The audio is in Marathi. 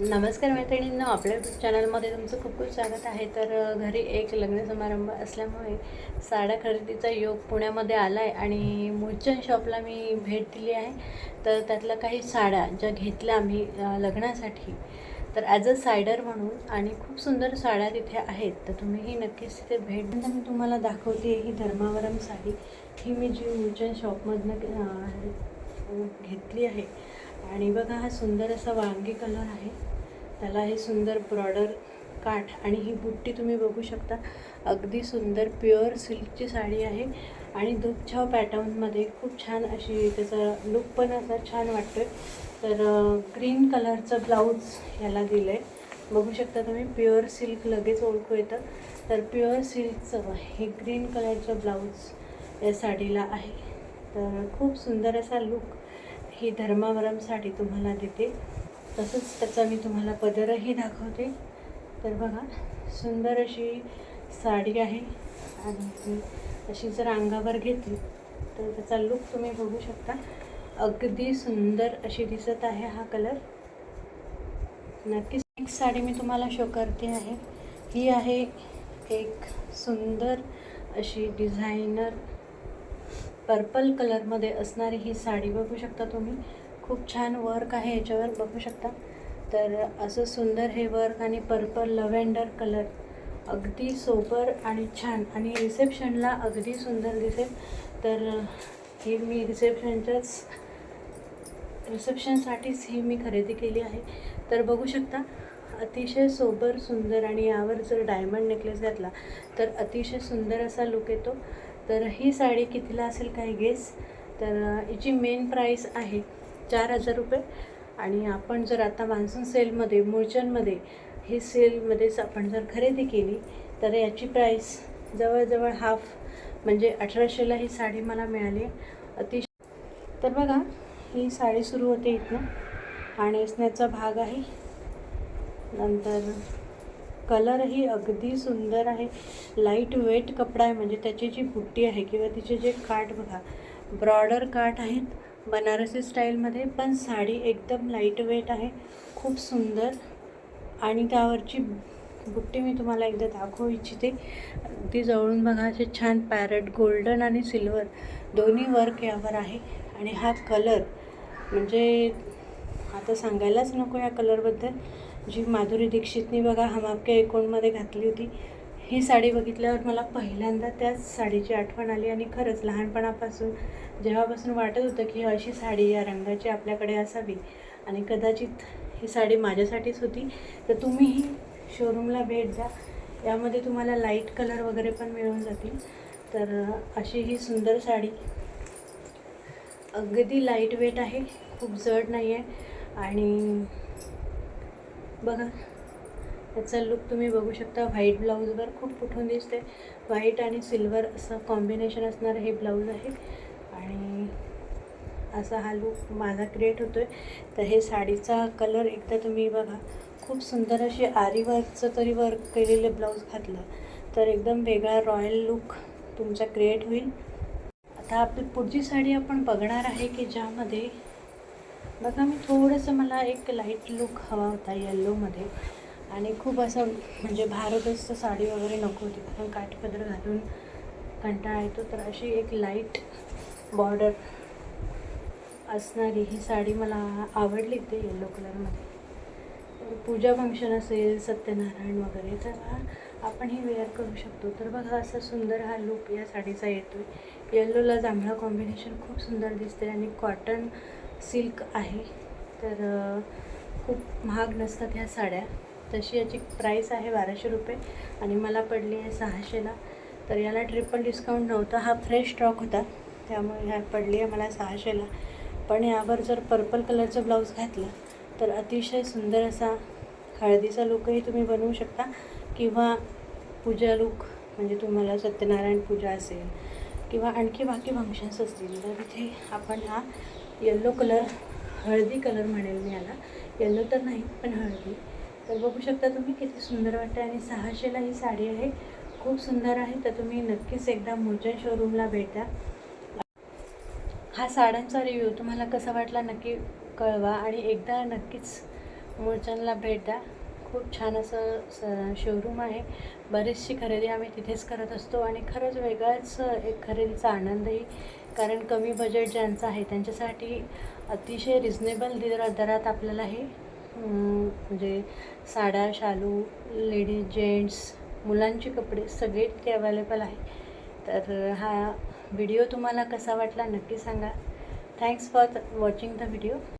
नमस्कार मैत्रिणींनो आपल्या यूट्यूब चॅनलमध्ये तुमचं खूप खूप स्वागत आहे. तर घरी एक लग्न समारंभ असल्यामुळे साड्या खरेदीचा योग पुण्यामध्ये आला आहे आणि मूलचंद शॉपला मी भेट दिली आहे. तर त्यातल्या काही साड्या ज्या घेतल्या आम्ही लग्नासाठी. तर ॲज अ सायडर म्हणून आणि खूप सुंदर साड्या तिथे आहेत. तर तुम्हीही नक्कीच तिथे भेट द्या. मी तुम्हाला दाखवते ही धर्मावरम साडी. ही मी जी मूलचंद शॉपमधनं घेतली आहे. आणि बघा हा सुंदर असा वांगी कलर आहे. त्याला हे सुंदर ब्रॉडर काठ आणि ही बुट्टी तुम्ही बघू शकता. अगदी सुंदर प्युअर सिल्कची साडी आहे आणि दुपछाव पॅटर्नमध्ये खूप छान अशी त्याचा लुक पण असा छान वाटतोय. तर ग्रीन कलरचं ब्लाऊज याला दिलं आहे बघू शकता तुम्ही प्युअर सिल्क लगेच ओळखू येतं. तर प्युअर सिल्कचं हे ग्रीन कलरचं ब्लाऊज या साडीला आहे. तर खूप सुंदर असा लुक ही धर्मावरम साडी तुम्हाला देते. तसंच त्याचा मी तुम्हाला पदरही दाखवते. तर बघा सुंदर अशी साडी आहे आणि ती अशी जर अंगावर घेतली तर त्याचा लुक तुम्ही बघू शकता. अगदी सुंदर अशी दिसत आहे हा कलर नक्कीच एक साडी मी तुम्हाला शो करते आहे. ही आहे एक सुंदर अशी डिझायनर पर्पल कलरमध्ये असणारी ही साडी बघू शकता तुम्ही. खूप छान वर्क आहे याच्यावर बघू शकता. तर असं सुंदर हे वर्क आणि पर्पल लव्हेंडर कलर अगदी सोबर आणि छान. आणि रिसेप्शनला अगदी सुंदर दिसेल. तर ही मी रिसेप्शनच्याच रिसेप्शनसाठीच ही मी खरेदी केली आहे. तर बघू शकता अतिशय सोबर सुंदर आणि यावर जर डायमंड नेकलेस घातला तर अतिशय सुंदर असा लुक येतो. तर ही साडी कितीला असेल काही गेस तर हिची मेन प्राईस आहे चार हजार रुपये. आणि आपण जर आता मान्सून सेलमध्ये मुळचंदमध्ये ही सेलमध्येच आपण जर खरेदी केली तर याची प्राईस जवळजवळ हाफ म्हणजे अठराशेला ही साडी मला मिळाली. अतिशय. तर बघा ही साडी सुरू होते इथनं. आणि नेसण्याचा भाग आहे. नंतर कलरही अगदी सुंदर आहे. लाइट वेट कपडा आहे म्हणजे त्याची जी बुट्टी आहे किंवा तिचे जे काठ बघा ब्रॉडर काठ आहेत बनारसी स्टाईलमध्ये पण साडी एकदम लाइट वेट आहे खूप सुंदर. आणि त्यावरची बुट्टी मी तुम्हाला एकदा दाखवू इच्छिते. अगदी जवळून बघा असे छान पॅरट गोल्डन आणि सिल्वर दोन्ही वर्क यावर आहे. आणि हा कलर म्हणजे आता सांगायलाच नको या कलरबद्दल जी माधुरी दीक्षितनी बघा हम आपके एकोणमध्ये घातली होती. ही साडी बघितल्यावर मला पहिल्यांदा त्याच साडीची आठवण आली आणि खरंच लहानपणापासून जेव्हापासून वाटत होतं की अशी साडी या रंगाची आपल्याकडे असावी आणि कदाचित ही साडी माझ्यासाठीच होती तर तुम्हीही शोरूमला भेट द्या. यामध्ये तुम्हाला लाइट कलर वगैरे पण मिळून जातील. तर अशी ही सुंदर साडी. अगदी लाइट वेट आहे खूप जड नाही आहे आणि बघा त्याचा लुक तुम्ही बघू शकता. व्हाईट ब्लाऊजवर खूप उठून दिसते. व्हाईट आणि सिल्वर असं कॉम्बिनेशन असणारं हे ब्लाऊज आहे. आणि असा हा लुक माझा क्रिएट होतो आहे तर हे साडीचा कलर एकदा तुम्ही बघा. खूप सुंदर अशी आरी वर्कचं तरी वर्क केलेलं ब्लाऊज घातलं. तर एकदम वेगळा रॉयल लुक तुमचा क्रिएट होईल. आता आपली पुढची साडी आपण बघणार आहे की ज्यामध्ये बघा मी थोडंसं मला एक लाइट लुक हवा होता येल्लोमध्ये आणि खूप असं म्हणजे भारदस्त साडी वगैरे नको होती पण काठपदर घालून कंटाळा येतो. तर अशी एक लाइट बॉर्डर असणारी ही साडी मला आवडली ते येलो कलरमध्ये पूजा फंक्शन असेल सत्यनारायण वगैरे तर आपण ही वेअर करू शकतो. तर बघा असा सुंदर हा लुक या साडीचा येतो आहे येल्लोला जांभळा कॉम्बिनेशन खूप सुंदर दिसते आणि कॉटन सिल्क आहे. तर खूप महाग नसतात ह्या साड्या. तशी याची प्राईस आहे बाराशे रुपये आणि मला पडली आहे सहाशेला. तर याला ट्रिपल डिस्काउंट नव्हता हा फ्रेश स्टॉक होता त्यामुळे ह्या पडली आहे मला सहाशेला. पण यावर जर पर्पल कलरचं ब्लाऊज घातलं तर अतिशय सुंदर असा हळदीचा लुकही तुम्ही बनवू शकता किंवा पूजा लुक म्हणजे तुम्हाला सत्यनारायण पूजा असेल किंवा आणखी बाकी फंक्शन्स असतील. तर तिथे आपण हा येल्लो कलर हळदी कलर म्हणेल मी याला. येल्लो तर नाही पण हळदी. तर बघू शकता तुम्ही किती सुंदर वाटते आणि सहाशेला ही साडी आहे. खूप सुंदर आहे तर तुम्ही नक्कीच एकदा मूलचंद शोरूमला भेट. द्या हा साड्यांचा रिव्ह्यू तुम्हाला कसा वाटला नक्की कळवा आणि एकदा नक्कीच मूळचंदला भेट. द्या खूप छान असं स शोरूम आहे. बरीचशी खरेदी आम्ही तिथेच करत असतो आणि खरंच वेगळाच एक खरेदीचा आनंदही कारण कमी बजेट ज्यांचं आहे त्यांच्यासाठी अतिशय रिजनेबल दर दरात आपल्याला हे म्हणजे साड्या शालू लेडीज जेंट्स मुलांचे कपडे सगळे तिथे अवेलेबल आहे. तर हा व्हिडिओ तुम्हाला कसा वाटला नक्की सांगा. Thanks for watching the video